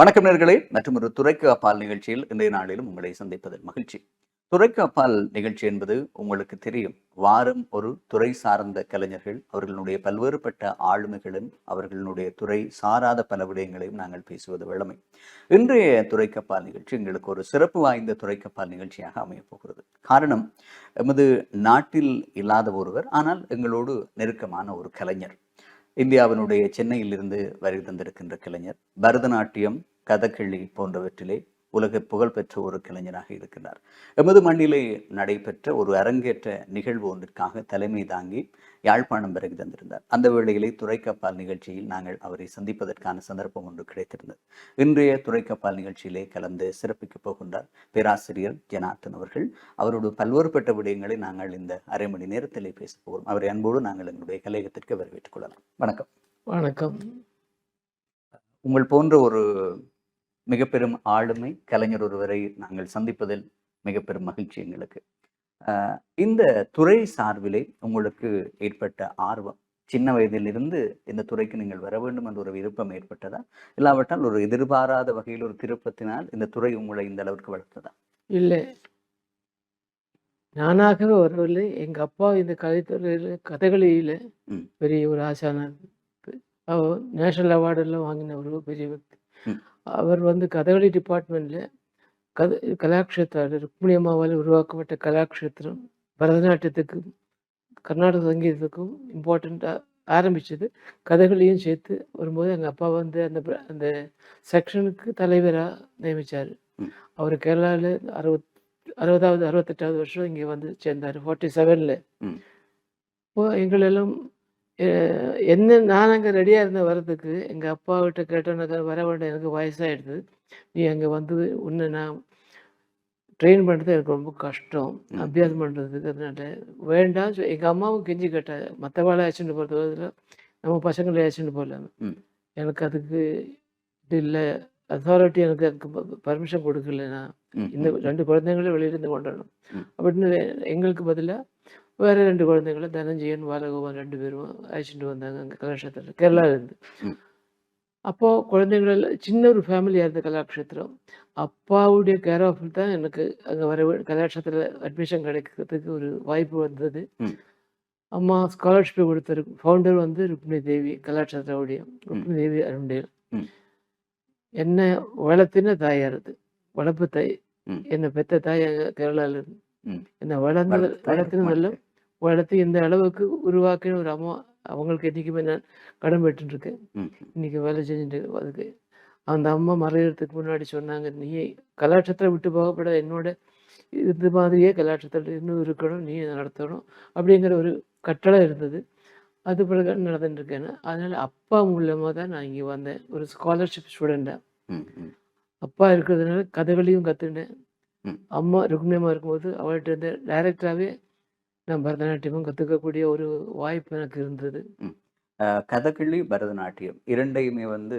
வணக்கம் நேர்களே. மற்றும் ஒரு துறைக்கு அப்பால் நிகழ்ச்சியில் இன்றைய நாளிலும் உங்களை சந்திப்பதில் மகிழ்ச்சி. துறைக்கு அப்பால் நிகழ்ச்சி என்பது உங்களுக்கு தெரியும். வாரம் ஒரு துறை சார்ந்த கலைஞர்கள் அவர்களுடைய பல்வேறுபட்ட ஆளுமைகளும் அவர்களுடைய துறை சாராத பல விடயங்களையும் நாங்கள் பேசுவது வழமை. இன்றைய துறைக்கப்பால் நிகழ்ச்சி எங்களுக்கு ஒரு சிறப்பு வாய்ந்த துறைக்கப்பால் நிகழ்ச்சியாக அமையப்போகிறது காரணம் எமது நாட்டில் இல்லாத ஒருவர் ஆனால் எங்களோடு நெருக்கமான ஒரு கலைஞர். இந்தியாவினுடைய சென்னையிலிருந்து வருகை தந்திருக்கின்ற கலைஞர். பரதநாட்டியம் கதகளி போன்றவற்றிலே உலக புகழ்பெற்ற ஒரு கலைஞராக இருக்கிறார். எமது மண்ணிலே நடைபெற்ற ஒரு அரங்கேற்ற நிகழ்வு ஒன்றிற்காக தலைமை தாங்கி யாழ்ப்பாணம் வருகை தந்திருந்தார். அந்த வேளையிலே துறைக்கப்பால் நிகழ்ச்சியில் நாங்கள் அவரை சந்திப்பதற்கான சந்தர்ப்பம் ஒன்று கிடைத்திருந்தது. இன்றைய துறைக்கப்பால் நிகழ்ச்சியிலே கலந்து சிறப்பிக்கப் போகின்றார் பேராசிரியர் ஜனார்த்தன் அவர்கள். அவரோடு பல்வேறுபட்ட விடயங்களை நாங்கள் இந்த அரை மணி நேரத்திலே பேசப் போகிறோம். அவரை அன்போடு நாங்கள் எங்களுடைய கலையகத்திற்கு வரவேற்றுக் கொள்ளலாம். வணக்கம். வணக்கம். உங்கள் போன்ற ஒரு மிக பெரும் ஆளுமை கலைஞர் ஒருவரை நாங்கள் சந்திப்பதில் மிக பெரும் மகிழ்ச்சி எங்களுக்கு. இந்த துறை சார்பிலே உங்களுக்கு ஏற்பட்ட ஆர்வம் சின்ன வயதிலிருந்து இந்த துறைக்கு நீங்கள் வர வேண்டும் என்ற ஒரு விருப்பம் ஏற்பட்டதா? இல்லாவிட்டால் ஒரு எதிர்பாராத வகையில் ஒரு திருப்பத்தினால் இந்த துறை உங்களை இந்த அளவுக்கு வளர்த்ததா? இல்லை. நானாகவே வரவில்லை. எங்க அப்பா இந்த கலைத்துறையில் கதகளியில் பெரிய ஒரு ஆசான நேஷனல் அவார்டெல்லாம் வாங்கின ஒரு பெரிய அவர் வந்து கதகளி டிபார்ட்மெண்ட்டில் கத கலாக்ஷேத்ரா ருக்மிணி அம்மாவால் உருவாக்கப்பட்ட கலாக்ஷேத்திரம் பரதநாட்டியத்துக்கும் கர்நாடக சங்கீதத்துக்கும் இம்பார்ட்டண்ட்டாக ஆரம்பிச்சது கதகளியும் சேர்த்து வரும்போது எங்கள் அப்பா வந்து அந்த அந்த செக்ஷனுக்கு தலைவராக நியமித்தார். அவர் கேரளாவில் அறுபத் அறுபதாவது அறுபத்தெட்டாவது வருஷம் இங்கே வந்து சேர்ந்தார் ஃபார்ட்டி செவனில். இப்போ எங்களெல்லாம் என்ன நான் அங்கே ரெடியாக இருந்த வர்றதுக்கு எங்கள் அப்பாவிட்ட கேட்டோன்னாக்கா வர வேண்டாம் எனக்கு வயசாகிடுது நீ அங்கே வந்து உன்னை நான் ட்ரெயின் பண்ணுறது எனக்கு ரொம்ப கஷ்டம். அபியாசம் பண்ணுறதுக்கு அதனால வேண்டாம் எங்கள் அம்மாவும் கெஞ்சி கேட்டாங்க மற்றவாளை ஆச்சுன்னு பதிலாக நம்ம பசங்களை ஆச்சுன்னு போகலாம். எனக்கு அதுக்கு இது இல்லை. அத்தாரிட்டி எனக்கு அதுக்கு பர்மிஷன் கொடுக்கல நான். ம், இந்த ரெண்டு குழந்தைங்களும் வெளியிருந்து கொண்டணும் ம். அப்படின்னு எங்களுக்கு பதிலாக வேற ரெண்டு குழந்தைங்கள தனஞ்சயன் பாலகோபால் ரெண்டு பேரும் அழைச்சிட்டு வந்தாங்க அங்கே கலாட்சேத்திரம் கேரளாவிலேருந்து ம். அப்போது குழந்தைங்கள் சின்ன ஒரு ஃபேமிலியாக இருந்த கலாட்சேத்திரம் அப்பாவுடைய கேர் ஆஃபில் தான் எனக்கு அங்கே வர கலாட்சேத்திரத்தில் அட்மிஷன் கிடைக்கிறதுக்கு ஒரு வாய்ப்பு வந்தது. அம்மா ஸ்காலர்ஷிப் கொடுத்தாரு ஃபவுண்டர் வந்து ருக்மிணி தேவி கலாட்சேத்திராவுடைய ருக்மிணி தேவி அருண்டேல். என்னை வளர்த்தின தாயார் அது வளர்ப்பு தாய். என்னை பெத்த தாய் கேரளாவில் இருந்து. என்னை வளர்ந்தது வளர்த்த தாய் வளர்த்தினதில்ல வளர்த்து இந்த அளவுக்கு உருவாக்கின ஒரு அம்மா அவங்களுக்கு என்றைக்குமே நான் கடன் பெற்றுருக்கேன் இன்னைக்கு வேலை செஞ்சுட்டு அதுக்கு. அந்த அம்மா மறையறதுக்கு முன்னாடி சொன்னாங்க நீ கலாட்சத்தை விட்டு போகப்பட என்னோட இது மாதிரியே கலாட்சத்தில் இன்னும் இருக்கணும் நீ நடத்தணும் அப்படிங்கிற ஒரு கட்டளை இருந்தது. அது பிறகு நடந்துட்டு இருக்கேன் அதனால அப்பா மூலமாக தான் நான் இங்கே வந்தேன். ஒரு ஸ்காலர்ஷிப் ம், அப்பா இருக்கிறதுனால கதகளியும் கற்றுட்டேன் ம். அம்மா ருக்மிணியம்மா இருக்கும்போது அவள்கிட்ட இருந்து டைரக்டாகவே நான் பரதநாட்டியமும் கற்றுக்கக்கூடிய ஒரு வாய்ப்பு எனக்கு இருந்தது. கதகளி பரதநாட்டியம் இரண்டையுமே வந்து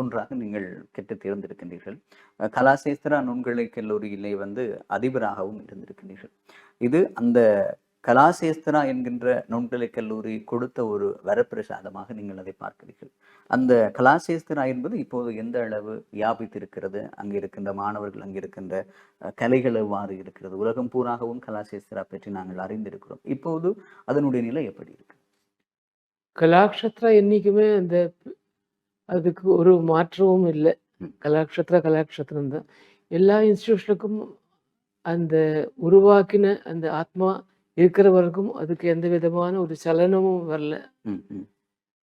ஒன்றாக நீங்கள் கெட்டு தேர்ந்திருக்கின்றீர்கள் கலாசேஸ்திரா நுண்கலை கல்லூரியிலே வந்து அதிபராகவும் இருந்திருக்கின்றீர்கள். இது அந்த கலாசேஸ்திரா என்கின்ற நுண்கலை கல்லூரி கொடுத்த ஒரு வரப்பிரசாதமாக நீங்கள் அதை பார்க்கிறீர்கள். அந்த கலாசேஸ்திரா என்பது இப்போது எந்த அளவு வியாபித்திருக்கிறது? அங்கே இருக்கின்ற மாணவர்கள் அங்கே இருக்கின்ற கலைகள் எவ்வாறு இருக்கிறது? உலகம் பூராகவும் கலாசேஸ்திரா பற்றி நாங்கள் அறிந்திருக்கிறோம். இப்போது அதனுடைய நிலை எப்படி இருக்கு? கலாக்ஷத்ரா என்றைக்குமே அந்த அதுக்கு ஒரு மாற்றமும் இல்லை. கலாக்ஷத்ரா கலாக்ஷத்திரம் தான் எல்லா இன்ஸ்டியூஷனுக்கும் அந்த உருவாக்கின அந்த ஆத்மா இருக்கிற வரைக்கும் அதுக்கு எந்த விதமான ஒரு சலனமும் வரல.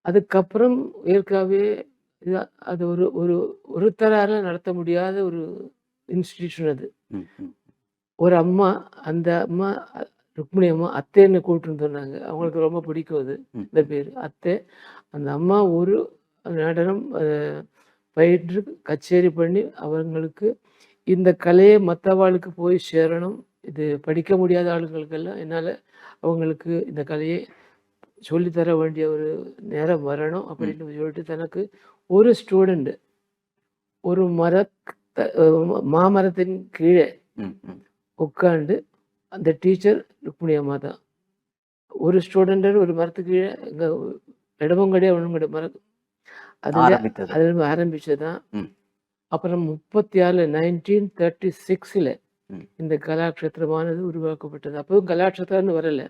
அதுக்கப்புறம் இயற்கையாகவே அது ஒரு ஒரு ஒருத்தரால நடத்த முடியாத ஒரு இன்ஸ்டிடியூஷன் அது. ஒரு அம்மா அந்த அம்மா ருக்மிணி அம்மா அத்தைன்னு கூப்பிட்டுன்னு சொன்னாங்க. அவங்களுக்கு ரொம்ப பிடிக்கும் அது. இந்த பேர். அத்தை அந்த அம்மா ஒரு நடனம் அஹ், பயின்று கச்சேரி பண்ணி அவங்களுக்கு இந்த கலையை மற்றவாளுக்கு போய் சேரணும். இது படிக்க முடியாத ஆளுங்களுக்கெல்லாம் என்னால் அவங்களுக்கு இந்த கலையை சொல்லித்தர வேண்டிய ஒரு நேரம் வரணும் அப்படின்னு சொல்லிட்டு தனக்கு ஒரு ஸ்டூடெண்ட் ஒரு மர மாமரத்தின் கீழே. உட்காந்து அந்த டீச்சர் ருக்மிணி அம்மா தான் ஒரு ஸ்டூடெண்ட் ஒரு மரத்துக்கு கீழே இங்கே இடமும் கிடையாது ஒன்றும் கிடையாது மரம் அதில் ஆரம்பித்தது அதில் ஆரம்பிச்சது தான். அப்புறம் முப்பத்தி ஆறில் நைன்டீன் தேர்ட்டி சிக்ஸில். இந்த கலாக்ஷேத்திரமானது உருவாக்கப்பட்டது. அப்போதும் கலாக்ஷேத்திரம்னு வரல.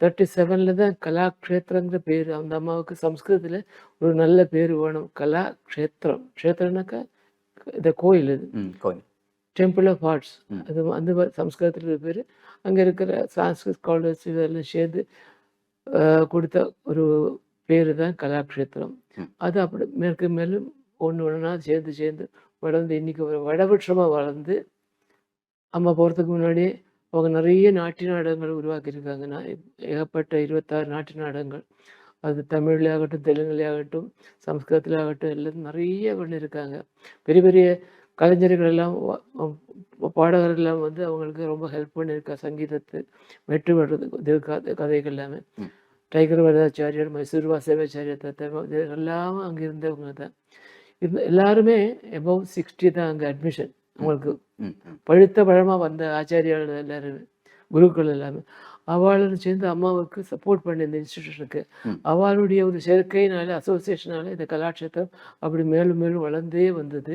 தேர்ட்டி செவனில் தான் கலாக்ஷேத்திரங்கிற பேர் அந்த அம்மாவுக்கு சம்ஸ்கிருதத்தில் ஒரு நல்ல பேர் வேணும். கலாக்ஷேத்திரம். க்ஷேத்திரம்னாக்கா இந்த கோயில் இது டெம்பிள் ஆஃப் ஆர்ட்ஸ். அது அந்த மாதிரி சம்ஸ்கிருதத்தில் பேர். அங்கே இருக்கிற சான்ஸ்கிரிட் ஸ்காலர்ஸ் இதெல்லாம் சேர்ந்து கொடுத்த ஒரு பேர் தான் கலாக்ஷேத்திரம். அது அப்படி மேற்கு மேலும் ஒன்று ஒன்றா சேர்ந்து சேர்ந்து வளர்ந்து இன்னைக்கு ஒரு வடபட்சமாக வளர்ந்து அம்மா போகிறதுக்கு முன்னாடி அவங்க நிறைய நாட்டிய நாடகங்கள் உருவாக்கியிருக்காங்க. நான் ஏகப்பட்ட இருபத்தாறு நாட்டிய நாடகங்கள். அது தமிழ்ல ஆகட்டும் தெலுங்குல ஆகட்டும் சம்ஸ்கிருதத்தில் ஆகட்டும் எல்லாம் நிறைய பண்ணியிருக்காங்க. பெரிய பெரிய கலைஞர்கள் எல்லாம் பாடகர்கள் எல்லாம் வந்து அவங்களுக்கு ரொம்ப ஹெல்ப் பண்ணியிருக்கா. சங்கீதத்து வெற்றி பெறதுக்கு கதைகள் எல்லாமே. டைகர் வரதாச்சாரியார் மைசூர் வாசவாச்சாரியர் தத்தை இது எல்லாம் அங்கே இருந்தவங்க தான். இந்த எல்லாருமே எபவ் சிக்ஸ்டி தான் அங்கே அட்மிஷன் ம், பழுத்த பழமாக வந்த ஆச்சாரியார்கள் எல்லாருமே குருக்கள் எல்லாமே அவளும் சேர்ந்து அம்மாவுக்கு சப்போர்ட் பண்ணி இந்த இன்ஸ்டிடியூஷனுக்கு. அவளுடைய ஒரு சேர்க்கையினால அசோசியேஷனால இந்த கலாட்சேத்திரம் அப்படி மேலும் மேலும் வளர்ந்தே வந்தது.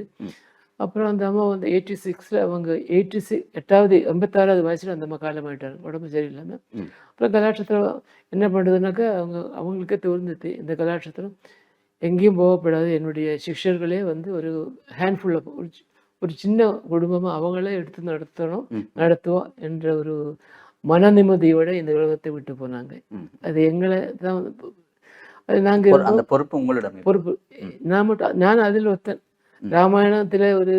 அப்புறம் அந்த அம்மா வந்து எயிட்டி சிக்ஸில் அவங்க எயிட்டி சிக்ஸ் எட்டாவது எண்பத்தாறாவது வயசில் அந்த அம்மா காலமாயிட்டாங்க உடம்பு சரியில்லாமல். அப்புறம் கலாட்சத்திரம் என்ன பண்ணுறதுனாக்கா அவங்க அவங்களுக்கே தோணுது இந்த கலாட்சத்திரம் எங்கேயும் போகப்படாது என்னுடைய சிஷ்யர்களே வந்து ஒரு ஹேண்ட்ஃபுல் ஆஃப் ஒரு சின்ன குடும்பமாக அவங்களே எடுத்து நடத்தணும். நடத்துவோம் என்ற ஒரு மன நிம்மதியோட இந்த உலகத்தை விட்டு போனாங்க. அது எங்களை தான் அது நாங்கள் அந்த பொறுப்பு உங்களிடம். பொறுப்பு நான் மட்டும் நான் அதில் ஒத்தன் ம். ராமாயணத்தில் ஒரு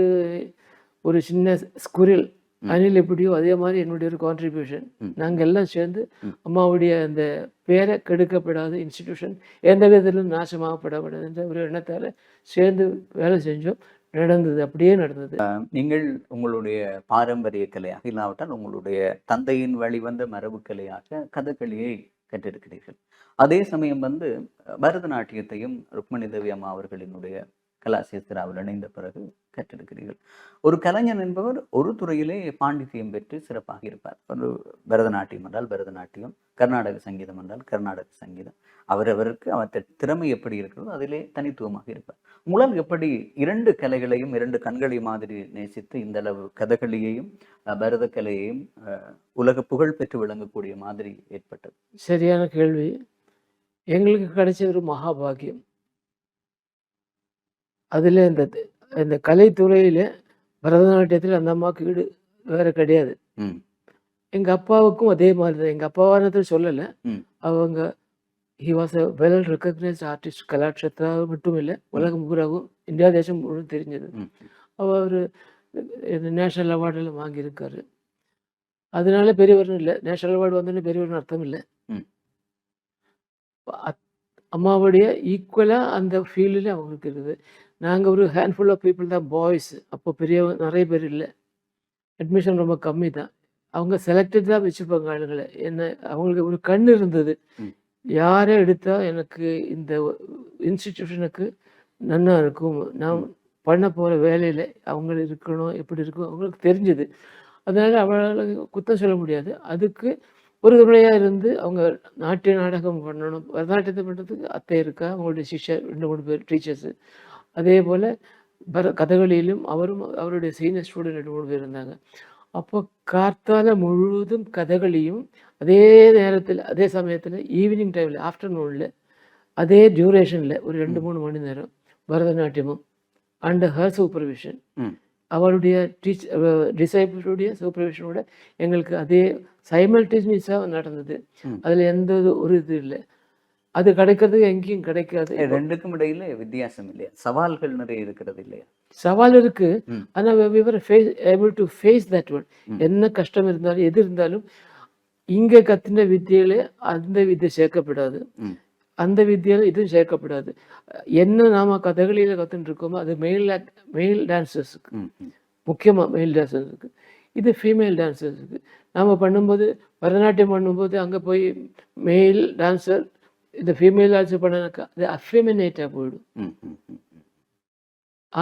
ஒரு சின்ன ஸ்குரில் ம். அனில் எப்படியோ அதே மாதிரி என்னுடைய ஒரு கான்ட்ரிபியூஷன். நாங்கள் எல்லாம் சேர்ந்து. அம்மாவுடைய அந்த பேரை கெடுக்கப்படாத இன்ஸ்டிடியூஷன் எந்த விதத்திலும் நாசமாகப்படக்கூடாது என்ற ஒரு எண்ணத்தால் சேர்ந்து வேலை செஞ்சோம் நடந்தது அப்படியே நடந்தது. நீங்கள் உங்களுடைய பாரம்பரிய கலையாக இல்லாவிட்டால் உங்களுடைய தந்தையின் வழிவந்த மரபு கலையாக கதகளியை கற்றிருக்கிறீர்கள். அதே சமயம் வந்து பரதநாட்டியத்தையும் ருக்மணி தேவி அம்மா அவர்களினுடைய கலாசேஸ்திராவில் இணைந்த பிறகு கற்றிருக்கிறீர்கள். ஒரு கலைஞன் என்பவர் ஒரு துறையிலே பாண்டித்தியம் பெற்று சிறப்பாக இருப்பார். ஒரு பரதநாட்டியம் என்றால் பரதநாட்டியம் கர்நாடக சங்கீதம் என்றால் கர்நாடக சங்கீதம். அவரவருக்கு அவற்ற திறமை எப்படி இருக்கிறதோ அதிலே தனித்துவமாக இருப்பார். முழல் எப்படி இரண்டு கலைகளையும் இரண்டு கண்களை மாதிரி நேசித்து இந்த அளவு கதகளியையும் அஹ், பரத கலையையும் அஹ், உலக புகழ் பெற்று விளங்கக்கூடிய மாதிரி ஏற்பட்டது? சரியான கேள்வி. எங்களுக்கு கிடைச்ச ஒரு மகாபாகியம். அதில் இந்த இந்த கலைத்துறையில் பரதநாட்டியத்தில் அந்த அம்மாவுக்கு ஈடு வேற கிடையாது. எங்கள் அப்பாவுக்கும் அதே மாதிரி தான் எங்கள் அப்பாவானது சொல்லலை. அவங்க he was a well recognised artist Kalakshetra மட்டும் இல்லை உலகம் பூராவும் இந்தியா தேசம் முழுவதும் தெரிஞ்சது. அவர் நேஷனல் அவார்டெல்லாம் வாங்கியிருக்காரு. அதனால பெரியவர்னு இல்லை. நேஷனல் அவார்டு வந்தோடனே பெரியவர்னு அர்த்தம் இல்லை அம்மாவுடைய ஈக்குவலாக அந்த ஃபீல்டில் அவங்களுக்கு இருக்குது நாங்கள் ஒரு ஹேண்ட்ஃபுல் ஆஃப் பீப்புள் தான் பாய்ஸ் அப்போ பெரிய நிறைய பேர் இல்லை. அட்மிஷன் ரொம்ப கம்மி தான். அவங்க செலக்டட் தான் வச்சுப்பாங்க ஆளுங்களை. என்ன அவங்களுக்கு ஒரு கண் இருந்தது. யாரை எடுத்தா எனக்கு இந்த இன்ஸ்டிடியூஷனுக்கு நன்னா இருக்கும்? நான் பண்ண போகிற வேலையில் அவங்க இருக்கணும் எப்படி இருக்கும் அவங்களுக்கு தெரிஞ்சது. அதனால அவளால் குத்தம் சொல்ல முடியாது. அதுக்கு ஒரு துணையாக இருந்து அவங்க நாட்டிய நாடகம் பண்ணணும். பரதநாட்டியத்தை பண்ணுறதுக்கு அத்தை இருக்கா? அவங்களுடைய சிஷ்யர் ரெண்டு மூணு பேர் டீச்சர்ஸு அதே போல் பர கதகளியிலும் அவரும் அவருடைய சீனியர் ஸ்டூடெண்ட் ரெண்டு மூணு பேர் இருந்தாங்க அப்போ கார்த்தால முழுவதும் கதகளியும் அதே நேரத்தில் அதே சமயத்தில் ஈவினிங் டைமில் ஆஃப்டர்நூனில் அதே டியூரேஷனில் ஒரு ரெண்டு மூணு மணி நேரம் பரதநாட்டியமும் அண்ட் ஹர் சூப்பர்விஷன் ம். அவளுடைய டீச் டிசைபிளுடைய சூப்பர்விஷனோட எங்களுக்கு அதே சைமல்டேனியஸாக நடந்தது ம். அதில் எந்த ஒரு- ஒரு இது இல்லை அது கிடைக்கிறதுக்கு எங்கேயும் கிடைக்காது. ரெண்டுக்கும் இடையில வித்தியாசம் இல்லையா? சவால்கள் நிறைய இருக்கிறது இல்லையா? சவால் இருக்கு. ம். ஆனால் we were face able to face that one. என்ன கஷ்டம் இருந்தாலும் எது இருந்தாலும் இங்கே கத்தின வித்தியில அந்த வித்தை சேர்க்கப்படாது. அந்த வித்தியால இதுவும் சேர்க்கப்படாது. என்ன நாம கதகளியில் கத்துட்டு இருக்கோமோ அது மெயில் மெயில் டான்சர்ஸுக்கு ம், ம். முக்கியமாக மெயில் டான்சர்ஸுக்கு இது ஃபீமேல் டான்சர்ஸுக்கு நாம் பண்ணும்போது பரதநாட்டியம் பண்ணும்போது அங்கே போய் மெயில் டான்சர் இந்த ஃபீமேல் டான்ஸர் பண்ணனாக்கா அது அஃபெமினேட்டாக போயிடும்.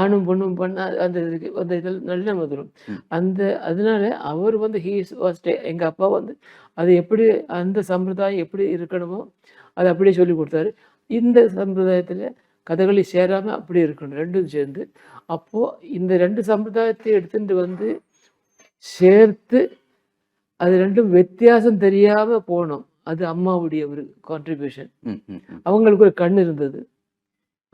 ஆணும் பொண்ணும் பண்ண அந்த இதுக்கு அந்த இதில் நல்ல வந்துடும். அந்த அதனால அவர் வந்து ஹீஸ் வாஸ்டே எங்கள் அப்பா வந்து அது எப்படி அந்த சம்பிரதாயம் எப்படி இருக்கணுமோ அதை அப்படியே சொல்லி கொடுத்தாரு. இந்த சம்பிரதாயத்தில் கதகளி சேராமல் அப்படி இருக்கணும் ரெண்டும் சேர்ந்து. அப்போது இந்த ரெண்டு சம்பிரதாயத்தை எடுத்துட்டு வந்து சேர்த்து அது ரெண்டும் வித்தியாசம் தெரியாமல் போனோம். அது அம்மாவுடைய ஒரு கான்ட்ரிபியூஷன். அவங்களுக்கு ஒரு கண் இருந்தது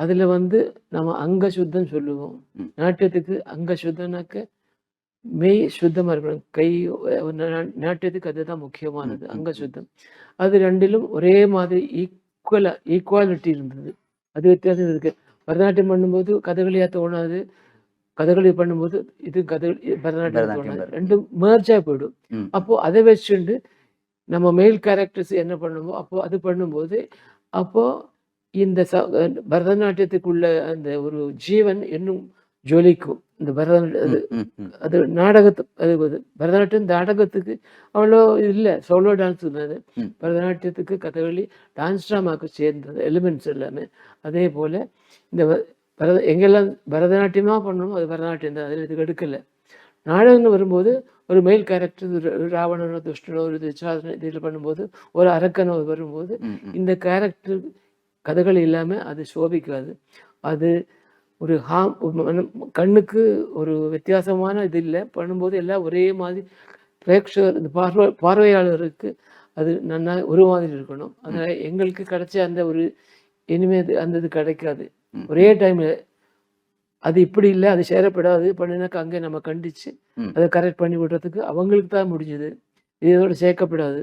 அதில் வந்து நம்ம அங்க சுத்தம் சொல்லுவோம். நாட்டியத்துக்கு அங்க சுத்தம்னாக்க மெய் சுத்தமாக இருக்கணும் கை நாட்டியத்துக்கு அதுதான் முக்கியமானது அங்க. சுத்தம் அது ரெண்டிலும் ஒரே மாதிரி ஈக்குவலா ஈக்குவாலிட்டி இருந்தது அது வித்தியாசம் இருக்கு பரதநாட்டியம் பண்ணும்போது கதகளியாக தோணாது கதகளி பண்ணும்போது இது கதகளி பரதநாட்டியம் தோணாது. ரெண்டும் மேர்ஜாக போயிடும். அப்போ அதை வச்சுண்டு நம்ம மேல் கேரக்டர்ஸ் என்ன பண்ணுமோ அப்போ அது பண்ணும்போது அப்போ இந்த ச பரதநாட்டியத்துக்குள்ள அந்த ஒரு ஜீவன் இன்னும் ஜொலிக்கும். இந்த பரதநாட்டிய அது. அது நாடகத்து அது பரதநாட்டியம் நாடகத்துக்கு அவ்வளோ இல்லை. சோலோ டான்ஸ் இருந்தது. பரதநாட்டியத்துக்கு கதகளி டான்ஸ் ட்ராமாவுக்கு சேர்ந்தது எலிமெண்ட்ஸ் எல்லாமே. அதே போல் இந்த பரத எங்கெல்லாம் பரதநாட்டியமாக பண்ணணுமோ அது பரதநாட்டியம் தான் அதில் இதுக்கு எடுக்கலை. நாடகம்னு வரும்போது ஒரு மெயில் கேரக்டர் ராவணனோ துஷ்டனோ ஒரு துச்சாதனோ இதில் பண்ணும்போது ஒரு அரக்கனோ வரும்போது. இந்த கேரக்டர் கதைகள் இல்லாமல் அது சோபிக்காது. அது ஒரு ஹாம் கண்ணுக்கு ஒரு வித்தியாசமான இது இல்லை. பண்ணும்போது எல்லாம் ஒரே மாதிரி பிரேக்ஷகர் இந்த பார்வை பார்வையாளருக்கு அது நன்னா ஒரு மாதிரி இருக்கணும். அதனால் எங்களுக்கு கிடைச்ச அந்த ஒரு இனிமே அந்த இது கிடைக்காது. ஒரே டைமில் அது இப்படி இல்லை அது சேரப்படாது பண்ணினாக்கா அங்கே நம்ம கண்டிச்சு. அதை கரெக்ட் பண்ணி விடுறதுக்கு அவங்களுக்கு தான் முடிஞ்சது இதோட சேர்க்கப்படாது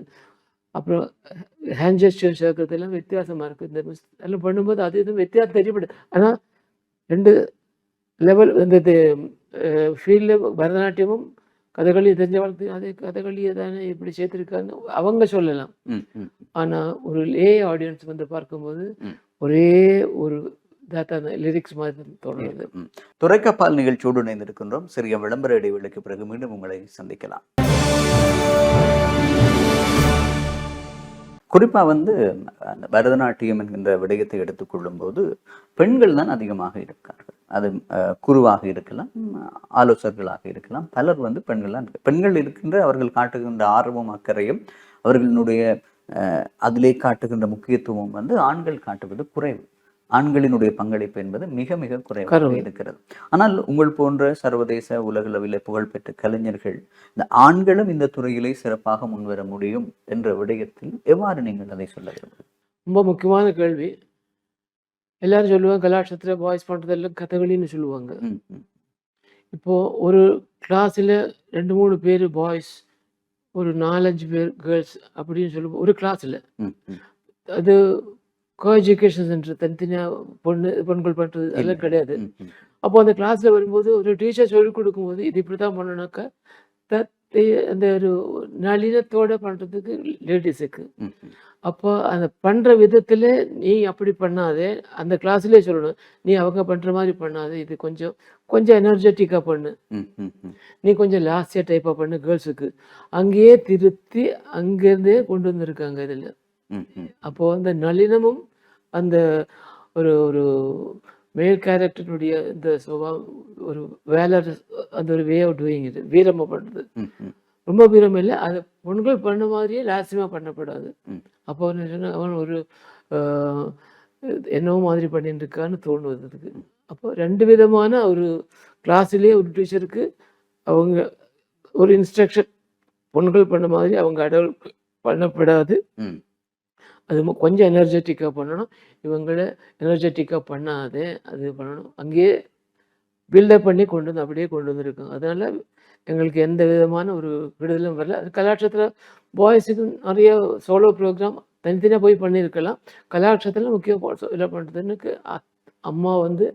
அப்புறம் ஹேண்ட் ஜெஸ்டர் சேர்க்கறதெல்லாம் வித்தியாசமாக இருக்குது இந்த மிஸ் எல்லாம் பண்ணும்போது அது இதுவும் வித்தியாசம் தெரியப்படுது ஆனால் ரெண்டு லெவல் இந்த ஃபீல்டில் பரதநாட்டியமும் கதகளி தெரிஞ்சவங்களுக்கு அதே கதகளியை தானே இப்படி சேர்த்துருக்கான்னு அவங்க சொல்லலாம். ஆனால் ஒரு லே ஆடியன்ஸ் வந்து பார்க்கும்போது. ஒரே ஒரு லிரிக்ஸ் மாதிரி தோணுது துறைக்கப்பால் நிகழ்ச்சியோடு இணைந்திருக்கின்றோம். சிறிய விளம்பர இடைவெளிக்கு பிறகு மீண்டும் உங்களை சந்திக்கலாம். குறிப்பாக வந்து அந்த பரதநாட்டியம் என்கின்ற விடயத்தை எடுத்துக்கொள்ளும் போது பெண்கள் தான் அதிகமாக இருக்கார்கள். அது குருவாக இருக்கலாம் ஆலோசகர்களாக இருக்கலாம். பலர் வந்து பெண்கள் தான் பெண்கள் இருக்கின்ற அவர்கள் காட்டுகின்ற ஆர்வம் அக்கறையும் அவர்களுடைய அதிலே காட்டுகின்ற முக்கியத்துவம் வந்து ஆண்கள் காட்டுவது குறைவு. ஆண்களினுடைய பங்களிப்பு என்பது மிக மிக குறைவாக குறைவு. இருக்கிறது ஆனால் உங்கள் போன்ற சர்வதேச உலகளவிலே புகழ்பெற்ற கலைஞர்கள் இந்த ஆண்களும் இந்த துறையிலே சிறப்பாக முன்வர முடியும் என்ற விடயத்தில் எவ்வாறு நீங்கள் அதை சொல்ல? ரொம்ப முக்கியமான கேள்வி எல்லாரும் சொல்லுவாங்க கலாட்சத்தில் பாய்ஸ் பண்ணுறதெல்லாம் கதகளின்னு சொல்லுவாங்க இப்போது ஒரு கிளாஸில் ரெண்டு மூணு பேர் பாய்ஸ் ஒரு நாலஞ்சு பேர் கேர்ள்ஸ் அப்படின்னு சொல்லும்போது ஒரு கிளாஸில். அது கோ எஜுகேஷன் சென்டர் தனித்தனியாக பொண்ணு பெண்கள் பண்ணுறது. அதெல்லாம் கிடையாது. அப்போ அந்த கிளாஸில் வரும்போது ஒரு டீச்சர் சொல்லிக் கொடுக்கும்போது இது இப்படி தான் பண்ணணுனாக்கா தத் அந்த ஒரு நளினத்தோட பண்ணுறதுக்கு லேடிஸுக்கு. அப்போ அந்த பண்ணுற விதத்தில் நீ அப்படி பண்ணாதே அந்த கிளாஸ்லேயே சொல்லணும் நீ அவங்க பண்ணுற மாதிரி பண்ணாதே இது கொஞ்சம் கொஞ்சம் எனர்ஜெட்டிக்காக பண்ணு. நீ கொஞ்சம் லாஸ்டியாக டைப்பாக பண்ணு கேர்ள்ஸுக்கு அங்கேயே திருத்தி அங்கேருந்தே கொண்டு வந்திருக்காங்க இதில் அப்போது அந்த நளினமும் அந்த ஒரு ஒரு மேல் கேரக்டருடைய இந்த சுபாவம் ஒரு வேலை அந்த ஒரு வே ஆஃப் டூயிங் இது வீரமாக பண்ணுறது. ரொம்ப வீரம் இல்லை அது பெண்கள் பண்ண மாதிரியே லாஸ்யமாக பண்ணப்படாது. அப்போ என்ன அவன் ஒரு என்னவோ மாதிரி பண்ணிட்டு இருக்கான்னு தோணுவது அதுக்கு அப்போ ரெண்டு விதமான ஒரு கிளாஸ்லேயே ஒரு டீச்சருக்கு அவங்க ஒரு இன்ஸ்ட்ரக்ஷன் பெண்கள் பண்ண மாதிரி அவங்க அடல் பண்ணப்படாது. அது கொஞ்சம் எனர்ஜெட்டிக்காக பண்ணணும். இவங்களை எனர்ஜெட்டிக்காக பண்ணாதே அது பண்ணணும். அங்கேயே பில்டப் பண்ணி கொண்டு வந்து அப்படியே கொண்டு வந்துருக்கோம் அதனால் எங்களுக்கு எந்த விதமான ஒரு விடுதலும் வரல. அது கலாட்சத்தில் பாய்ஸுக்கு நிறைய சோலோ ப்ரோக்ராம் தனித்தனியாக போய் பண்ணியிருக்கலாம். கலாட்சத்தில் முக்கிய இதில் பண்ணுறதுன்னு அம்மா வந்து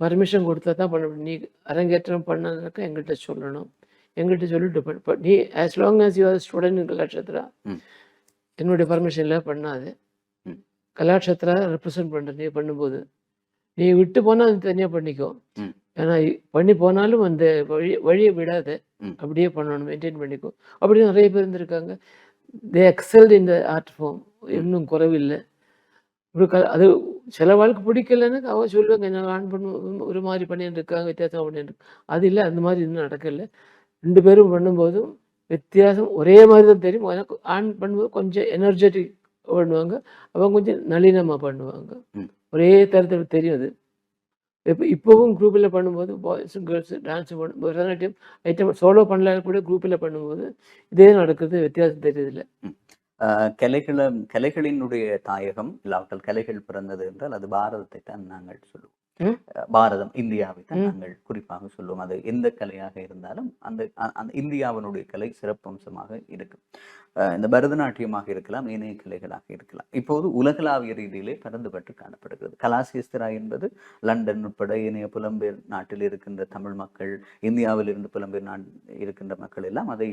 பர்மிஷன் கொடுத்தா தான் பண்ண முடியும். நீ அரங்கேற்றம் பண்ணதுனாக்கா எங்கள்கிட்ட சொல்லணும். எங்கள்கிட்ட சொல்லிட்டு நீ as long as you are student கலாட்சத்தில் என்னுடைய பர்மிஷனில் பண்ணாது. கலாட்சத்தில் ரெப்ரசன்ட் பண்ணுற நீ பண்ணும்போது. நீ விட்டு போனால் அது தனியாக பண்ணிக்கோ. ஏன்னா பண்ணி போனாலும் அந்த வழி வழியை விடாத. அப்படியே பண்ணணும் மெயின்டைன் பண்ணிக்கோ. அப்படி நிறைய பேர் இருந்திருக்காங்க. தே எக்ஸல்ட் இந்த ஆர்ட் ஃபார்ம் இன்னும் குறைவில்லை. ஒரு க அது சில வாழ்க்கை பிடிக்கலன்னு அவ சொல்லுவாங்க நான் ஆன் பண்ண ஒரு மாதிரி பண்ணிட்டு இருக்காங்க வித்தியாசமாக பண்ணிட்டு அது இல்லை அந்த மாதிரி இன்னும் நடக்கல. ரெண்டு பேரும் பண்ணும்போதும் வித்தியாசம் ஒரே மாதிரி தான் தெரியும். எனக்கு ஆன் பண்ணும்போது கொஞ்சம் எனர்ஜெட்டிக் பண்ணுவாங்க. அவங்க கொஞ்சம் நளினமாக பண்ணுவாங்க. ஒரே தரத்தில் தெரியும் அது. இப்போ இப்போவும் குரூப்பில் பண்ணும்போது பாய்ஸும் கேர்ள்ஸும் டான்ஸ் பண்ணும். பரதநாட்டியம் ஐட்டம் சோலோ பண்ணல கூட குரூப்பில் பண்ணும்போது இதே நடக்கிறது வித்தியாசம் தெரியுதில்ல. கலைகள கலைகளினுடைய தாயகம் இல்லாவிட்டால் கலைகள் பிறந்தது என்றால் அது பாரதத்தை தான் நாங்கள் சொல்லுவோம். பாரதம் இந்தியாவை தான். நாங்கள் குறிப்பாக சொல்லுவோம். அது எந்த கலையாக இருந்தாலும் அந்த அந்த இந்தியாவினுடைய கலை சிறப்பம்சமாக இருக்கும். இந்த பரதநாட்டியமாக இருக்கலாம் ஏனைய கலைகளாக இருக்கலாம். இப்போது உலகளாவிய ரீதியிலே பரந்துபட்டு காணப்படுகிறது. கலாசிஸ்திரா என்பது லண்டன் உட்பட ஏனைய புலம்பெயர் நாட்டில் இருக்கின்ற தமிழ் மக்கள் இந்தியாவில் இருந்து புலம்பெயர் நாட் இருக்கின்ற மக்கள் எல்லாம் அதை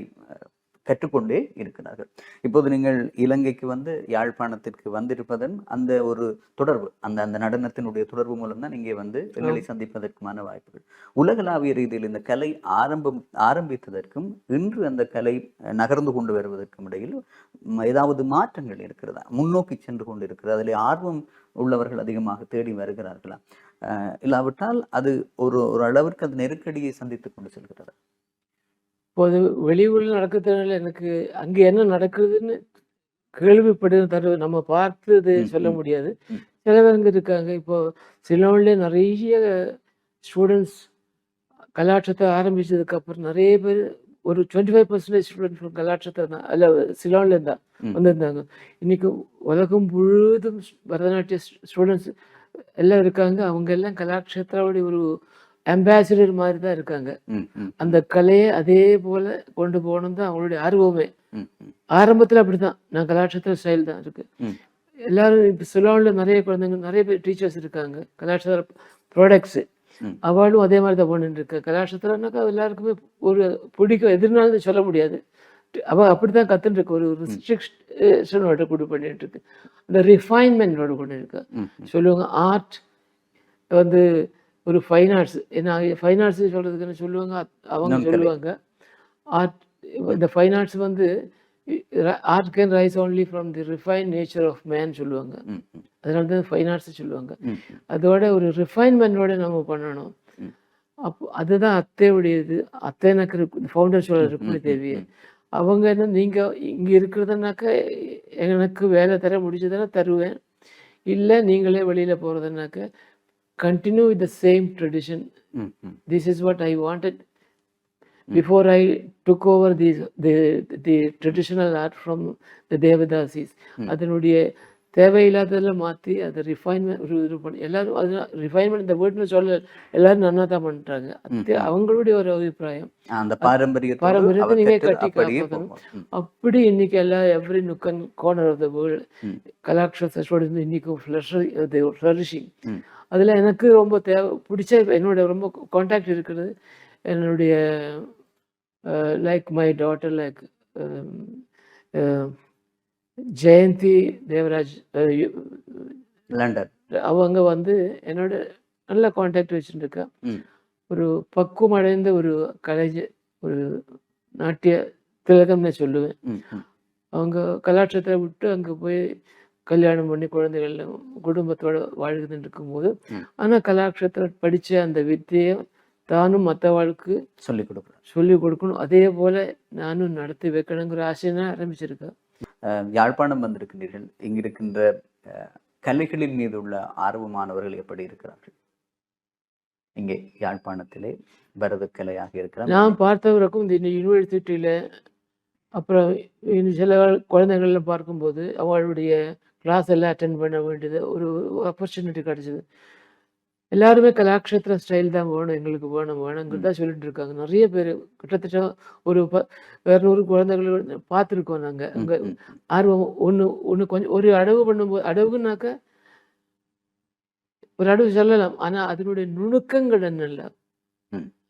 கற்றுக்கொண்டே இருக்கிறார்கள். இப்போது நீங்கள் இலங்கைக்கு வந்து யாழ்ப்பாணத்திற்கு வந்திருப்பதன் அந்த ஒரு தொடர்பு அந்த அந்த நடனத்தினுடைய தொடர்பு மூலம் தான் இங்கே வந்து எங்களை சந்திப்பதற்குமான வாய்ப்புகள். உலகளாவிய ரீதியில் இந்த கலை ஆரம்பம் ஆரம்பித்ததற்கும் இன்று அந்த கலை நகர்ந்து கொண்டு வருவதற்கும் இடையில் ஏதாவது மாற்றங்கள் இருக்கிறதா? முன்னோக்கி சென்று கொண்டு இருக்கிறது அதில் ஆர்வம் உள்ளவர்கள் அதிகமாக தேடி வருகிறார்களா? அஹ், இல்லாவிட்டால் அது ஒரு ஒரு அளவிற்கு அது நெருக்கடியை சந்தித்துக் கொண்டு செல்கிறதா? இப்போது வெளியூரில் நடக்கிறதுனால எனக்கு அங்கே என்ன நடக்குதுன்னு கேள்விப்படுது தரு நம்ம பார்த்தது சொல்ல முடியாது ம். சிலவங்க இருக்காங்க இப்போ சிலோன்லேயே நிறைய ஸ்டூடெண்ட்ஸ் கலாட்சத்தை ஆரம்பிச்சதுக்கு அப்புறம் நிறைய பேர் ஒரு டுவெண்ட்டி ஃபைவ் பர்சன்டேஜ் ஸ்டூடெண்ட்ஸ் கலாட்சத்தை தான் அல்ல சிலோன்ல இருந்தா ம். வந்திருந்தாங்க இன்னைக்கு உலகம் முழுவதும் பரதநாட்டிய ஸ்டூடெண்ட்ஸ் எல்லாம் இருக்காங்க அவங்க எல்லாம் கலாட்சேத்திராவுடைய ஒரு அம்பாசிடர் மாதிரி தான் இருக்காங்க அந்த கலையை அதே போல கொண்டு போகணும் தான் அவங்களுடைய ஆர்வமே. ஆரம்பத்தில் அப்படிதான். நான் கலாட்சேத்திர ஸ்டைல் தான் இருக்கு. எல்லாரும் இப்போ சிலோனில் நிறைய குழந்தைங்க நிறைய பேர் டீச்சர்ஸ் இருக்காங்க. கலாட்சேத்திர ப்ராடக்ட்ஸு. அவளும் அதே மாதிரி தான் பண்ணிட்டு இருக்கா. கலாட்சேத்திரம்னாக்கா எல்லாருக்குமே ஒரு பிடிக்கும். எதிர்னாலும் சொல்ல முடியாது. அவ அப்படிதான் கத்துட்டு இருக்கு. ஒரு ரிஸ்ட்ரிக்ஷனோட கூட பண்ணிட்டு இருக்கு. அந்த ரிஃபைன்மெண்டோட கொண்டு இருக்கு. சொல்லுவாங்க ஆர்ட் வந்து ஒரு ஃபைன் ஆர்ட்ஸ் ஏன்னா ஃபைன் ஆர்ட்ஸ் சொல்றதுக்குன்னு சொல்லுவாங்க அவங்க. சொல்லுவாங்க. ஆர்ட் இந்த ஃபைன் ஆர்ட்ஸ் வந்து art can rise only from the refine nature of man சொல்லுவாங்க. அதனால தான் ஃபைன் ஆர்ட்ஸ் சொல்லுவாங்க. அதோட ஒரு ரிஃபைன்மெண்டோட நம்ம பண்ணணும். அப்போ அதுதான் அத்தையுடைய இது அத்தை எனக்கு ஃபவுண்டர் சொல்ற ருக்மிணி ம், தேவி ம். அவங்க என்ன நீங்க இங்க இருக்கிறதுனாக்கா எனக்கு வேலை தர முடிஞ்சதுன்னா தருவேன். இல்லை நீங்களே வெளியில போறதுனாக்க Continue with the same tradition hmm, hmm. this is what I wanted before I took over these the the traditional art from the Devadasis அதனுடைய தேவையில்லாததெல்லாம் மாற்றி அதை ரிஃபைன்மெண்ட் இது பண்ணி எல்லாரும் அது ரிஃபைன்மெண்ட் இந்த வேர்ட்னு சொல்ல எல்லாரும் நன்னா தான் பண்ணிட்டாங்க அது அவங்களுடைய ஒரு அபிப்பிராயம் அந்த பாரம்பரியத்தோடு பாரம்பரியத்தை அவர் நீங்க கற்று கட்டி அப்படியே காப்பாற்றணும். போகும். ம், அப்படி இன்னைக்கு எல்லா every nook and corner of the world. கலாட்ச students இன்னைக்கும் ஃப்ளரிஷிங். அதில் எனக்கு ரொம்ப தேவை பிடிச்ச என்னோட ரொம்ப காண்டாக்ட் இருக்கிறது என்னுடைய like my daughter like Jayanthi Devaraj London அவங்க வந்து என்னோட நல்ல காண்டாக்ட் வச்சுருக்கா. ஒரு பக்குவம் அடைந்த ஒரு கலைஞர் ஒரு நாட்டிய திலகம்னு சொல்லுவேன். அவங்க கலாச்சாரத்தை விட்டு அங்கே போய் கல்யாணம் பண்ணி குழந்தைகள் குடும்பத்தோட வாழ்ந்துட்டு இருக்கும்போது. ஆனால் கலாட்சேத்திரம் படித்த அந்த வித்தியை தானும் மற்றவாளுக்கு சொல்லிக் கொடுக்குறார் சொல்லி கொடுக்கணும் அதே போல நானும் நடத்தி வைக்கணுங்கிற ஆசைனா ஆரம்பிச்சிருக்கேன் யாழ்ப்பாணம் வந்திருக்கின்றீர்கள் இங்கிருக்கின்ற அஹ், கலைகளின் மீது உள்ள ஆர்வமானவர்கள் எப்படி இருக்கிறார்கள்? இங்கே யாழ்ப்பாணத்திலே பரதக்கலையாக இருக்கிறார். நான் பார்த்தவருக்கும் இந்த யூனிவர்சிட்டியில் அப்புறம் இன்னும் சில குழந்தைகள்லாம் பார்க்கும்போது அவளுடைய கிளாஸ் எல்லாம் அட்டன் பண்ண வேண்டியது ஒரு ஆப்பர்ச்சுனிட்டி கிடைச்சது. எல்லாருமே கலாக்ஷேத்திர ஸ்டைல் தான் வேணும் எங்களுக்கு வேணும் வேணுங்கிறது தான் சொல்லிட்டு இருக்காங்க நிறைய பேர் கிட்டத்தட்ட ஒரு ப இரநூறு குழந்தைகள் பார்த்துருக்கோம் நாங்கள் அங்கே ஆர்வம் ஒன்று ஒன்று கொஞ்சம் ஒரு அடவு பண்ணும்போது அடவுனாக்க ஒரு அடவு சொல்லலாம். ஆனால் அதனுடைய நுணுக்கங்கள் என்ன.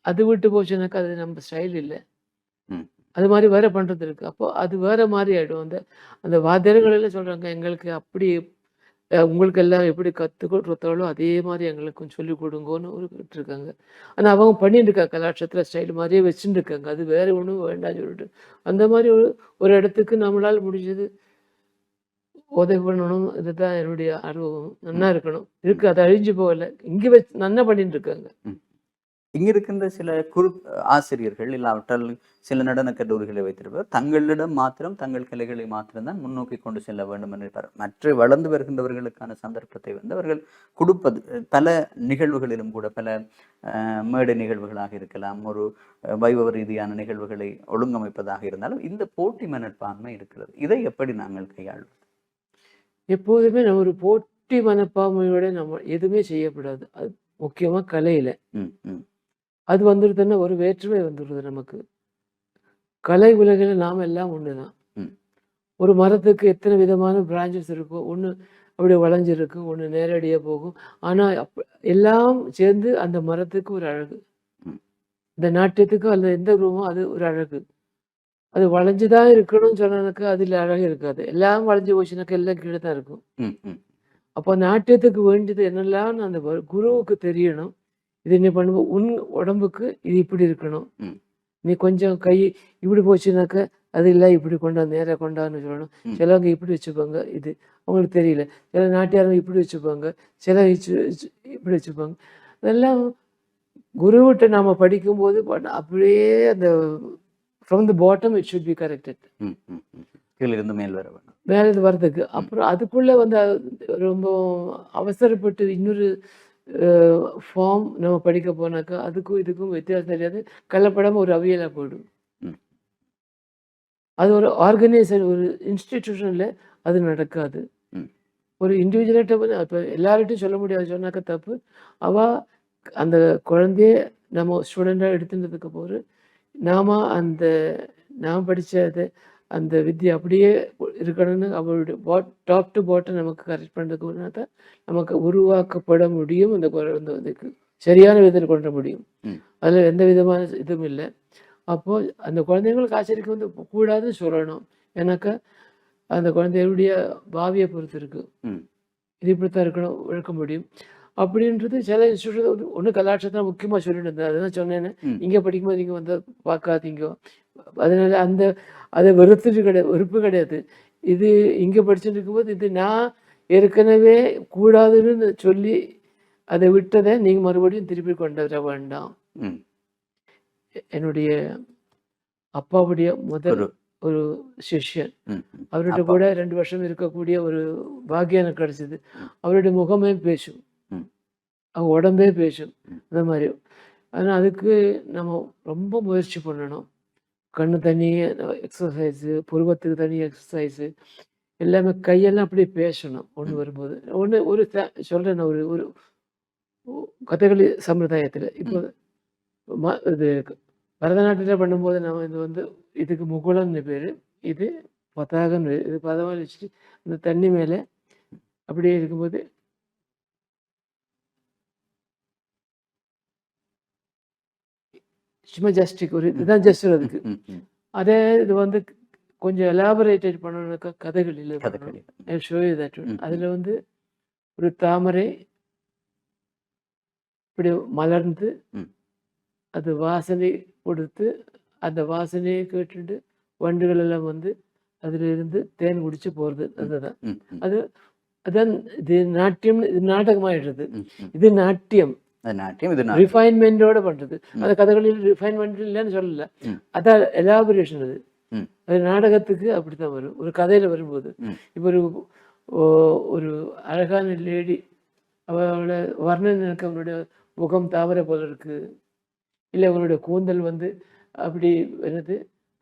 அது விட்டு போச்சுனாக்கா அது நம்ம ஸ்டைல் இல்லை. அது மாதிரி வேற பண்றது இருக்கு. அப்போ அது வேற மாதிரி ஆயிடும். அந்த அந்த வாத்தியார்கள் எல்லாம் சொல்றாங்க எங்களுக்கு அப்படி உங்களுக்கெல்லாம் உங்களுக்கு எல்லாம் எப்படி கற்றுக் கொடுத்தாலும் அதே மாதிரி எங்களுக்கும் சொல்லிக் கொடுங்கன்னு ஒரு இருக்காங்க ஆனால் அவங்க பண்ணிட்டு இருக்காங்க கலாட்சத்தில் ஸ்டைல் மாதிரியே வச்சுட்டு இருக்காங்க அது வேற ஒன்றும் வேண்டாம்னு சொல்லிட்டு. அந்த மாதிரி ஒரு ஒரு இடத்துக்கு நம்மளால் முடிஞ்சது உதவி பண்ணணும். இதுதான் என்னுடைய ஆர்வம். நல்லா இருக்கணும். இருக்கு. அது அழிஞ்சு போகலை. இங்கே வச்சு நல்லா பண்ணிட்டு இருக்காங்க இங்க இருக்கின்ற சில குரு ஆசிரியர்கள் இல்லாவிட்டால் சில நடன கல்லூரிகளை வைத்திருப்பவர் தங்களிடம் மாத்திரம் தங்கள் கலைகளை மாத்திரம்தான் முன்னோக்கி கொண்டு செல்ல வேண்டும் என்று. மற்ற வளர்ந்து வருகின்றவர்களுக்கான சந்தர்ப்பத்தை வந்து அவர்கள் கொடுப்பது பல நிகழ்வுகளிலும் கூட பல மேடை நிகழ்வுகளாக இருக்கலாம் ஒரு வைபவ ரீதியான நிகழ்வுகளை ஒழுங்கமைப்பதாக இருந்தாலும் இந்த போட்டி மனப்பான்மை இருக்கிறது. இதை எப்படி நாங்கள் கையாள்வது? எப்போதுமே நம்ம ஒரு போட்டி மனப்பான்மையோட நம்ம எதுவுமே செய்யக்கூடாது. அது முக்கியமா கலையில. அது வந்துடுதுன்னா ஒரு வேற்றுமை வந்துடுது நமக்கு. கலை உலகில் நாம் எல்லாம் ஒண்ணுதான். ம். ஒரு மரத்துக்கு எத்தனை விதமான பிரான்ச்சஸ் இருக்கும் ஒன்று அப்படியே வளைஞ்சிருக்கும் ஒன்று நேரடியாக போகும். ஆனால் அப் எல்லாம் சேர்ந்து அந்த மரத்துக்கு ஒரு அழகு. இந்த நாட்டியத்துக்கு அந்த எந்த ரூமோ அது ஒரு அழகு. அது வளைஞ்சு தான் இருக்கணும்னு சொன்னதுக்கு அதில் அழகு இருக்காது. எல்லாம் வளைஞ்சு போச்சுனாக்கா எல்லாம் கீழே தான் இருக்கும் அப்போ நாட்டியத்துக்கு வேண்டியது என்னெல்லாம் அந்த குருவுக்கு தெரியணும். இது நீ பண்ணுவோம் உன் உடம்புக்கு இது இப்படி இருக்கணும். நீ கொஞ்சம் கை இப்படி போச்சுனாக்க அது இல்லை இப்படி கொண்டா நேராக கொண்டான்னு சொல்லணும். சிலவங்க இப்படி வச்சுப்பாங்க இது அவங்களுக்கு தெரியல. சில நாட்டியாரங்க இப்படி வச்சுப்பாங்க சில இப்படி வச்சுப்பாங்க. அதெல்லாம் குருவிட்ட நாம் படிக்கும்போது பட் அப்படியே அந்த from the bottom it should be corrected. கீழிருந்து மேல் வர வேண்டும் மேலே இது வர்றதுக்கு அப்புறம் அதுக்குள்ளே வந்து ரொம்ப அவசரப்பட்டு இன்னொரு ஃபார்ம் நம்ம படிக்க போனாக்கா அதுக்கும் இதுக்கும் வித்தியாசம் தெரியாது. கள்ளப்படாமல் ஒரு அவியலாக போயிடும். அது ஒரு ஆர்கனைசர் ஒரு இன்ஸ்டிடியூஷனில் அது நடக்காது. ஒரு இண்டிவிஜுவலாகிட்ட இப்போ எல்லார்கிட்டையும் சொல்ல முடியாது. சொன்னாக்க தப்பு. அவள் அந்த குழந்தைய நம்ம ஸ்டூடெண்ட்டாக எடுத்துனதுக்கு போகிற நாம அந்த நான் படித்தது அந்த வித்யை அப்படியே இருக்கணும்னு அவளுடைய பாட் டாப் டு பாட்டம் நமக்கு கரெக்ட் பண்ணுறதுக்கு தான் நமக்கு உருவாக்கப்பட முடியும் அந்த குழந்தை இதுக்கு சரியான விதத்தில் கொண்டு முடியும். அதில் எந்த விதமான இதுவும் இல்லை. அப்போது அந்த குழந்தைங்களுக்கு ஆச்சரிக்க வந்து கூடாதுன்னு சொல்லணும். ஏன்னாக்கா அந்த குழந்தையுடைய பாவியை பொறுத்து இருக்குது ம். இது இப்படித்தான் இருக்கணும் விளக்க முடியும். அப்படின்றது சில இன்ஸ்டியூட் ஒன்று கலாச்சாரத்தை முக்கியமாக சொல்லிட்டு இருந்தேன் அதுதான் சொன்னேன்னு. இங்கே படிக்கும்போது நீங்கள் வந்து பார்க்காதீங்க. அதனால அந்த அதை வெறுத்துட்டு கிடையாது வெறுப்பு கிடையாது. இது இங்கே படிச்சுட்டு இருக்கும்போது இது நான் ஏற்கனவே கூடாதுன்னு சொல்லி அதை விட்டதை நீங்கள் மறுபடியும் திருப்பி கொண்டு வர வேண்டாம். என்னுடைய அப்பாவுடைய முதல் ஒரு சிஷ்யன். அப்பா. கூட ரெண்டு வருஷம் இருக்கக்கூடிய ஒரு பாக்கியம் எனக்கு கிடைச்சது. அவருடைய முகமே பேசும். அவங்க உடம்பே பேசும். அந்த மாதிரி. ஆனால் அதுக்கு நம்ம ரொம்ப முயற்சி பண்ணணும். கண்ணு தனி எக்ஸசைஸு புருவத்துக்கு தனி எக்ஸசைஸு எல்லாமே கையெல்லாம் அப்படியே பேசணும் ஒன்று. வரும்போது. ஒன்று ஒரு சொல்கிறேன் நான் ஒரு ஒரு கதகளி சம்பிரதாயத்தில். இப்போ ம. இது பரதநாட்டியம் பண்ணும்போது நம்ம இது வந்து இதுக்கு முகுளம்னு பேர். இது பதாகன்னு இது பதமாக வச்சுட்டு இந்த தண்ணி மேலே அப்படியே இருக்கும்போது சும்மா ஜஸ்டிக் ஒரு இதுதான் ஜஸ்ட் அதுக்கு. அதே இது வந்து கொஞ்சம் எலாபரேட்டட் பண்ணணுக்கா கதைகளில் கதகளி ஷோ தட். அதில் வந்து ஒரு தாமரை இப்படி மலர்ந்து. அது வாசனை கொடுத்து அந்த வாசனையை கேட்டுட்டு வண்டுகள் எல்லாம் வந்து அதுல இருந்து தேன் குடிச்சு போகிறது அதுதான். அது அதான் இது நாட்டியம் இது நாடகமாயிடுறது. இது நாட்டியம் ரிஃபைன்மெண்டோட பண்றது. அந்த கதைகளில் ரிஃபைன்மெண்ட் இல்லைன்னு சொல்லல. அதான் எலாபரேஷன் அது. அது நாடகத்துக்கு அப்படித்தான் வரும் ஒரு கதையில வரும்போது. இப்போ ஒரு ஒரு அழகான லேடி அவளோட வர்ணன் எனக்கு அவனுடைய முகம் தாமரை போல இருக்கு இல்லை அவனுடைய கூந்தல் வந்து அப்படி என்னது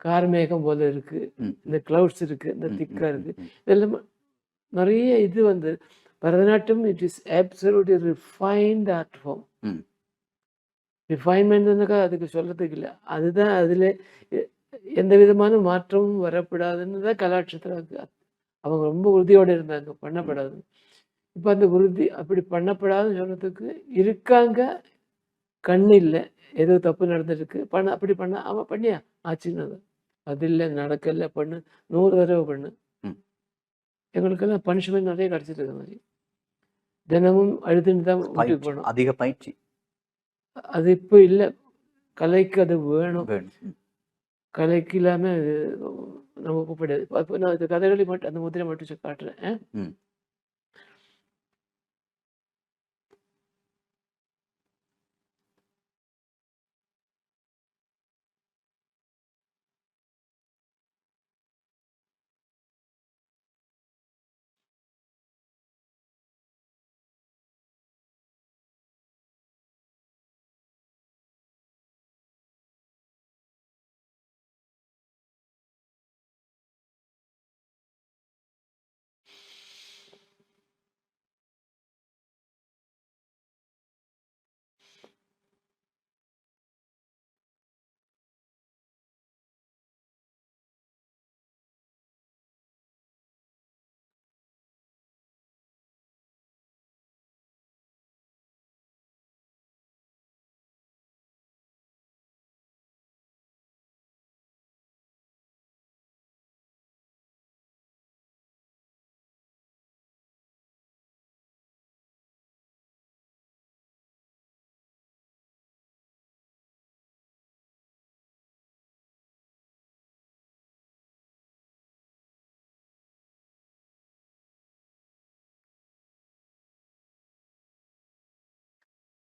கார்மேகம் போல இருக்கு. இந்த கிளவுட்ஸ் இருக்கு இந்த திக்கா இருக்கு. இதெல்லாம் நிறைய இது வந்து Bharatanatyam it is absolutely refined art form ம். அதுக்கு சொல்றதுக்கு இல்லை. அதுதான் அதில் எந்த விதமான மாற்றமும் வரக்கூடாதுன்னு தான் கலாட்சத்தில் அவங்க ரொம்ப உறுதியோடு இருந்தாங்க பண்ணப்படாது. இப்போ அந்த உறுதி அப்படி பண்ணப்படாதுன்னு சொல்றதுக்கு இருக்காங்க. கண் இல்லை. ஏதோ தப்பு நடந்திருக்கு. பண்ண அப்படி பண்ண அவன் பண்ணியா? ஆச்சுன்னு அது. அது இல்லை நடக்கல பண்ணு. நூறு தடவை பண்ணு. ம். எங்களுக்கெல்லாம் பனிஷ்மெண்ட் நிறைய கிடச்சிட்டு இருக்க மாதிரி. தினமும் அழுதுன்னு தான் வீட்டுக்கு போகணும் அதிக பயிற்சி. அது இப்போ இல்லை. கலைக்கு அது வேணும். கலைக்கு இல்லாமல் இது நம்ம கூப்பிடாது அப்போ நான் இந்த கதைகளை மட்டும் அந்த முதிரை மட்டும் காட்டுறேன்.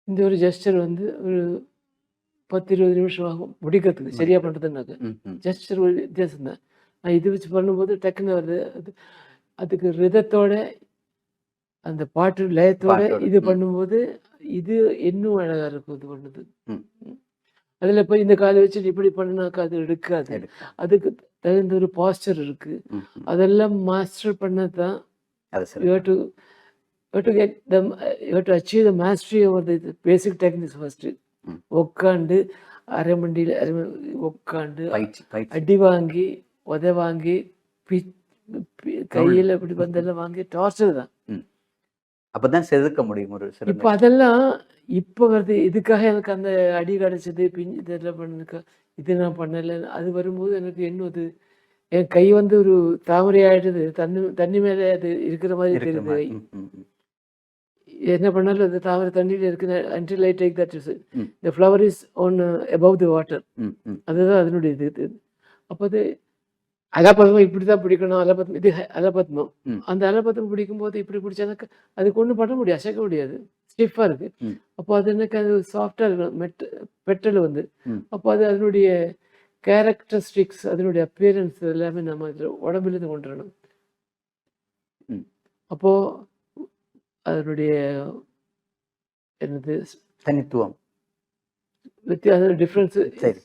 இந்த ஒரு ஜெஸ்டர் வந்து ஒரு பத்து இருபது நிமிஷம் ஆகும் முடிக்கிறதுக்கு. சரியா ம். ஜஸ்டர் ஒரு வித்தியாசம் தான். நான் இது வச்சு பண்ணும்போது டக்குன்னு வருது. அது அதுக்கு ரிதத்தோட அந்த பாட்டு லயத்தோட இது. பண்ணும்போது இது இன்னும் அழகா இருக்கும் இது பண்ணுது. அதில் போய் இந்த காலை வச்சு இப்படி பண்ணினாக்கா அது எடுக்காது. அதுக்கு தகுந்த ஒரு பாஸ்டர் இருக்கு. அதெல்லாம் மாஸ்டர் பண்ணது தான் அது சரி you to get them you have to achieve the mastery over the basic techniques first. ம். உட்காந்து அரை மண்டியில் அரை பயிற்சி அடி வாங்கி உத வாங்கி பி- கையில இப்படி பந்தெல்லாம் வாங்கி டார்ச்சர் தான் அப்பதான் செதுக்க முடியும் ஒரு இப்போ அதெல்லாம் இப்போ வருது இதுக்காக எனக்கு அந்த அடி கிடைச்சது பின் இதெல்லாம் பண்ணுக்கா இது நான் பண்ணலை அது வரும்போது எனக்கு இன்னும் அது என் கை வந்து ஒரு தாமரை ஆயிடுது தண்ணி தண்ணி மேலே அது இருக்கிற மாதிரி தெரியுது. என்ன பண்ணாலும் அது தாமரை தண்ணியில் இருக்குது until I take that is. The flower is one above the water. அதுதான் அதனுடைய இது இது அப்போ அது அலப்பத்மம் இப்படி தான் பிடிக்கணும் அலப்பத்மம் இது ஹ- அலப்பத்மம் ம். அந்த அலப்பத்மம் பிடிக்கும்போது இப்படி பிடிச்சானாக்கா அதுக்கு ஒன்றும் பண்ண முடியாது அசைக்க முடியாது ஸ்டிஃபாக இருக்கு. அப்போ அது எனக்கு அது சாஃப்டாக இருக்கணும் மெட் பெட்டல் வந்து. அப்போ அது அதனுடைய கேரக்டரிஸ்டிக்ஸ் அதனுடைய அப்பியரன்ஸ் எல்லாமே நம்ம இதில் உடம்புலேருந்து கொண்டு வரணும் ம். அதனுடைய என்னது தனித்துவம். வித்தியாசம் டிஃப்ரென்ஸ் சரி.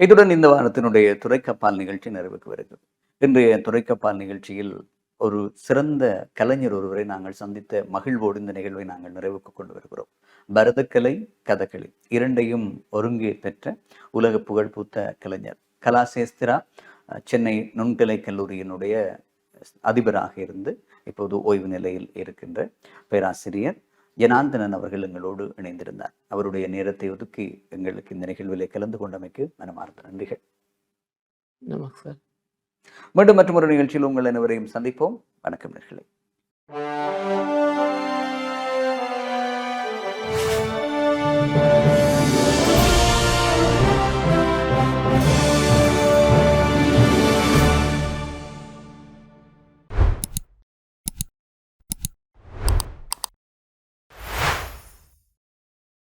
இத்துடன் இந்த வாரத்தினுடைய துறைக்கப்பால் நிகழ்ச்சி நிறைவுக்கு வருகிறது. இன்றைய துறைக்கப்பால் நிகழ்ச்சியில் ஒரு சிறந்த கலைஞர் ஒருவரை நாங்கள் சந்தித்த மகிழ்வோடு இந்த நிகழ்வை நாங்கள் நிறைவுக்கு கொண்டு வருகிறோம். பரதக்கலை கதகளி இரண்டையும் ஒருங்கே பெற்ற உலக புகழ்பூத்த கலைஞர் கலாசேஸ்திரா சென்னை நுண்கலை கல்லூரியினுடைய அதிபராக இருந்து இப்போது ஓய்வு நிலையில் இருக்கின்ற பேராசிரியர் ஜனார்தனன் அவர்கள் எங்களோடு இணைந்திருந்தார். அவருடைய நேரத்தை ஒதுக்கி எங்களுக்கு இந்த நிகழ்விலே கலந்து கொண்டமைக்கு மனமார்ந்த நன்றிகள். நமக்கு சார் மீண்டும் மற்றொரு நிகழ்ச்சியில் உங்கள் அனைவரையும் சந்திப்போம். வணக்கம் நேர்களே Thank